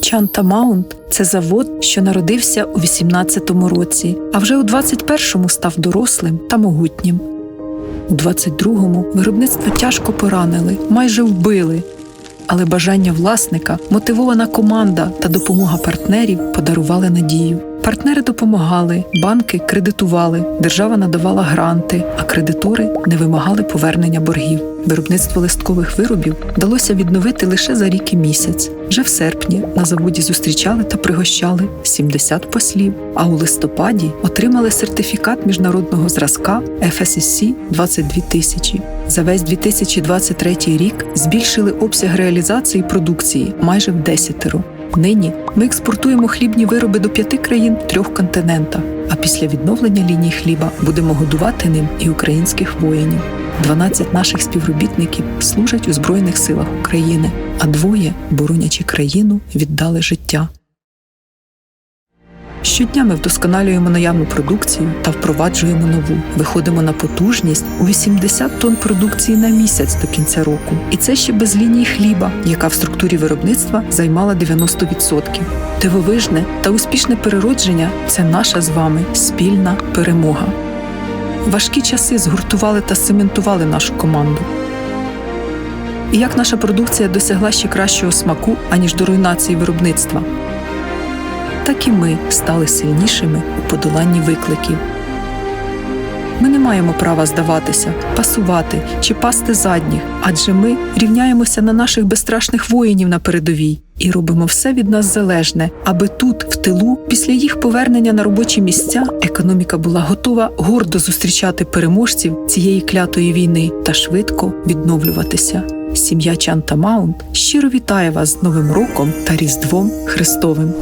Чанта Маунт це завод, що народився у 18-му році, а вже у 21-му став дорослим та могутнім. У 22-му виробництво тяжко поранили, майже вбили. Але бажання власника, мотивована команда та допомога партнерів подарували надію. Партнери допомагали, банки кредитували, держава надавала гранти, а кредитори не вимагали повернення боргів. Виробництво листкових виробів вдалося відновити лише за рік і місяць. Вже в серпні на заводі зустрічали та пригощали 70 послів, а у листопаді отримали сертифікат міжнародного зразка FSSC 22 тисячі. За весь 2023 рік збільшили обсяг реалізації продукції майже в десятеро. Нині ми експортуємо хлібні вироби до п'яти країн трьох континентах. А після відновлення лінії хліба будемо годувати ним і українських воїнів. 12 наших співробітників служать у Збройних силах України, а двоє, боронячи країну, віддали життя. Щодня ми вдосконалюємо наявну продукцію та впроваджуємо нову. Виходимо на потужність у 80 тонн продукції на місяць до кінця року. І це ще без лінії хліба, яка в структурі виробництва займала 90%. Дивовижне та успішне переродження це наша з вами спільна перемога. Важкі часи згуртували та цементували нашу команду. І як наша продукція досягла ще кращого смаку, аніж до руйнації виробництва, так і ми стали сильнішими у подоланні викликів. Ми не маємо права здаватися, пасувати чи пасти задніх, адже ми рівняємося на наших безстрашних воїнів на передовій і робимо все від нас залежне, аби тут, в тилу, після їх повернення на робочі місця, економіка була готова гордо зустрічати переможців цієї клятої війни та швидко відновлюватися. Сім'я Чанта Маунт щиро вітає вас з Новим роком та Різдвом Христовим.